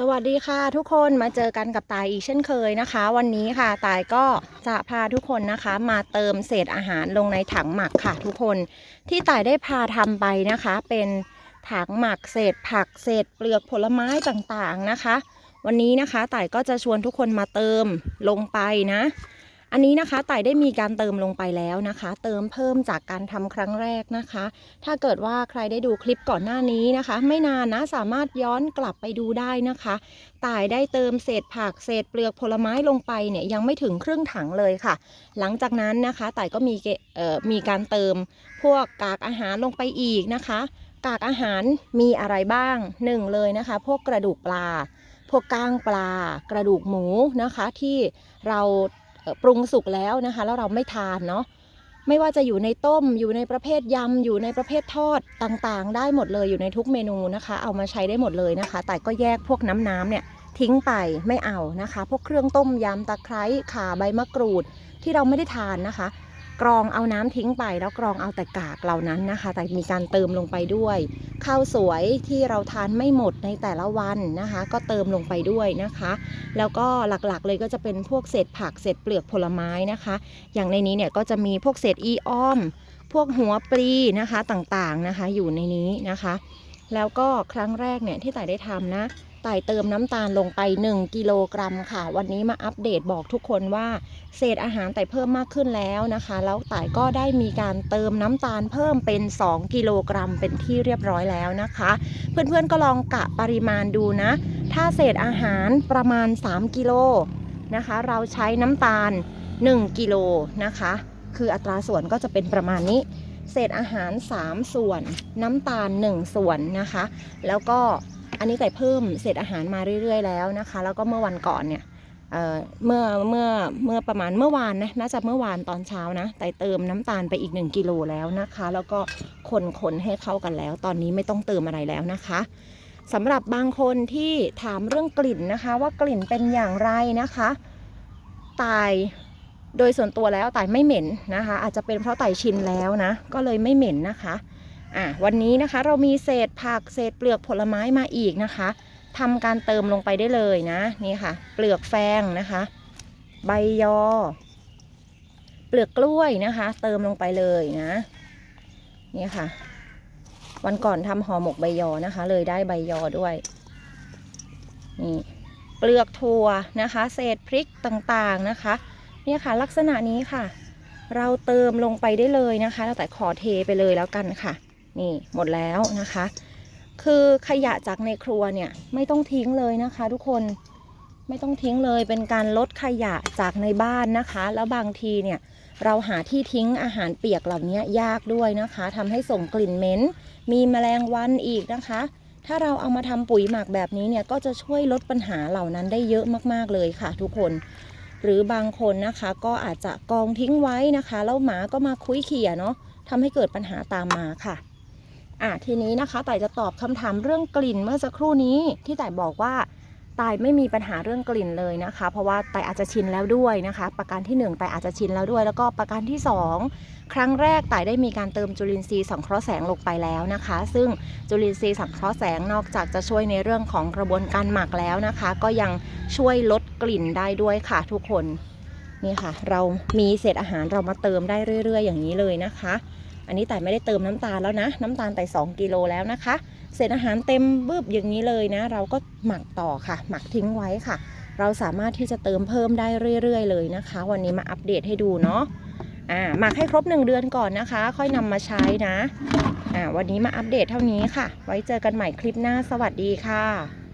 สวัสดีค่ะทุกคนมาเจอกันกับตายอีกเช่นเคยนะคะ วันนี้ค่ะตายก็จะพาทุกคนนะคะ มาเติมเศษอาหารลงในถังหมักค่ะ ทุกคนที่ตายได้พาทำไปนะคะ เป็นถังหมักเศษผักเศษเปลือกผลไม้ต่างๆนะคะ วันนี้นะคะตายก็จะชวนทุกคนมาเติมลงไปนะ อันนี้นะคะไต่ได้มีการเติมลงไปแล้วนะคะ เติมเพิ่มจากการทำครั้งแรกนะคะ ถ้าเกิดว่าใครได้ดูคลิปก่อนหน้านี้นะคะ ไม่นานนะสามารถย้อนกลับไปดูได้นะคะต่ายได้เติมเศษผักเศษเปลือกผลไม้ลงไปเนี่ยยังไม่ถึงครึ่งถังเลยค่ะ หลังจากนั้นนะคะต่ายก็มีเอ่อมีการเติมพวกกากอาหารลงไปอีกนะคะ กากอาหารมีอะไรบ้างหนึ่งเลยนะคะ พวกกระดูกปลา พวกก้างปลา กระดูกหมูนะคะที่เรา ปรุงสุกแล้วนะคะ แล้วเราไม่ทานเนาะไม่ว่าจะอยู่ในต้มอยู่ในประเภทยำอยู่ในประเภททอดต่างๆ ได้หมดเลยอยู่ในทุกเมนูนะคะ เอามาใช้ได้หมดเลยนะคะ แต่ก็แยกพวกน้ำๆเนี่ยทิ้งไปไม่เอานะคะ พวกเครื่องต้มยำตะไคร้ข่าใบมะกรูดที่เราไม่ได้ทานนะคะ กรองเอาน้ำทิ้งไป แล้วกรองเอาแต่กากเหล่านั้นนะคะ แต่มีการเติมลงไปด้วย ข้าวสวยที่เราทานไม่หมดในแต่ละวันนะคะ ก็เติมลงไปด้วยนะคะ แล้วก็หลักๆเลยก็จะเป็นพวกเศษผักเศษเปลือกผลไม้นะคะ อย่างในนี้เนี่ยก็จะมีพวกเศษอีอ้อม พวกหัวปลีนะคะต่างๆนะคะ อยู่ในนี้นะคะ แล้วก็ครั้งแรกเนี่ยที่แต่ได้ทำนะ ต่ายเติมน้ำตาลลงไป 1 กิโลกรัมค่ะ วันนี้มาอัปเดตบอกทุกคนว่าเศษอาหารไต่เพิ่มมากขึ้นแล้วนะคะ แล้วต่ายก็ได้มีการเติมน้ำตาลเพิ่มเป็น 2 กิโลกรัมเป็นที่เรียบร้อยแล้วนะคะ เพื่อนๆก็ลองกะปริมาณดูนะ ถ้าเศษอาหารประมาณ 3 กิโลนะคะ เราใช้น้ำตาล 1 กิโลนะคะ คืออัตราส่วนก็จะเป็นประมาณนี้ เศษอาหาร 3 ส่วน น้ำตาล 1 ส่วนนะคะ แล้วก็ อันนี้ไก่เพิ่มเศษอาหารมาเรื่อย ๆ แล้วนะคะ แล้วก็เมื่อวันก่อนเนี่ยเมื่อเมื่อเมื่อประมาณเมื่อวานนะน่าจะเมื่อวานตอนเช้านะไต่เติมน้ำตาลไปอีก 1กิโลแล้วนะคะ แล้วก็คนคนให้เข้ากันแล้ว ตอนนี้ไม่ต้องเติมอะไรแล้วนะคะสำหรับบางคนที่ถามเรื่องกลิ่นนะคะ ว่ากลิ่นเป็นอย่างไรนะคะตายโดยส่วนตัวแล้วตายไม่เหม็นนะคะ อาจจะเป็นเพราะไต่ชินแล้วนะ ก็เลยไม่เหม็นนะคะ อะวันนี้นะคะเรามีเศษผักเศษเปลือกผลไม้มาอีกนะคะทำการเติมลงไปได้เลยนะนี่ค่ะ เปลือกแฟงนะคะ ใบยอ เปลือกกล้วยนะคะ เติมลงไปเลยนะนี่ค่ะ วันก่อนทำห่อหมกใบยอนะคะ เลยได้ใบยอด้วยนี่เปลือกถั่วนะคะ เศษพริกต่างๆนะคะเนี่ยค่ะ ลักษณะนี้ค่ะ เราเติมลงไปได้เลยนะคะ แล้วแต่ขอเทไปเลยแล้วกันค่ะ นี่หมดแล้วนะคะ คือขยะจากในครัวเนี่ยไม่ต้องทิ้งเลยนะคะ ทุกคนไม่ต้องทิ้งเลยเป็นการลดขยะจากในบ้านนะคะ แล้วบางทีเนี่ยเราหาที่ทิ้งอาหารเปียกเหล่านี้ยากด้วยนะคะทำให้ส่งกลิ่นเหม็นมีแมลงวันอีกนะคะ ถ้าเราเอามาทำปุ๋ยหมักแบบนี้เนี่ยก็จะช่วยลดปัญหาเหล่านั้นได้เยอะมากๆเลยค่ะ ทุกคน หรือบางคนนะคะก็อาจจะกองทิ้งไว้นะคะแล้วหมาก็มาคุยเขี่ยเนาะทำให้เกิดปัญหาตามมาค่ะ อะทีนี้นะคะต่จะตอบคำถามเรื่องกลิ่นเมื่อสักครู่นี้ที่ต่บอกว่าตายไม่มีปัญหาเรื่องกลิ่นเลยนะคะ เพราะว่าต่อาจจะชินแล้วด้วยนะคะ ประการที่1นึ่งต่อาจจะชินแล้วด้วย แล้วก็ประการที่ 2 ครั้งแรกต่ได้มีการเติมจุลินทรีย์สังเคราะห์แสงลงไปแล้วนะคะ ซึ่งจุลินทรีย์สังเคราะห์แสงนอกจากจะช่วยในเรื่องของกระบวนการหมักแล้วนะคะ ก็ยังช่วยลดกลิ่นได้ด้วยค่ะทุกคนนี่ค่ะ เรามีเศษอาหารเรามาเติมได้เรื่อย ๆ อย่างนี้เลยนะคะ อันนี้แต่ไม่ได้เติมน้ำตาลแล้วนะ น้ำตาลแต่2กิโลแล้วนะคะ เศษอาหารเต็มบึบอย่างนี้เลยนะ เราก็หมักต่อค่ะ หมักทิ้งไว้ค่ะ เราสามารถที่จะเติมเพิ่มได้เรื่อย ๆ เลยนะคะ วันนี้มาอัปเดตให้ดูเนาะอ่าหมักให้ครบ 1 เดือนก่อนนะคะ ค่อยนำมาใช้นะอ่าวันนี้มาอัปเดตเท่านี้ค่ะ ไว้เจอกันใหม่คลิปหน้าสวัสดีค่ะ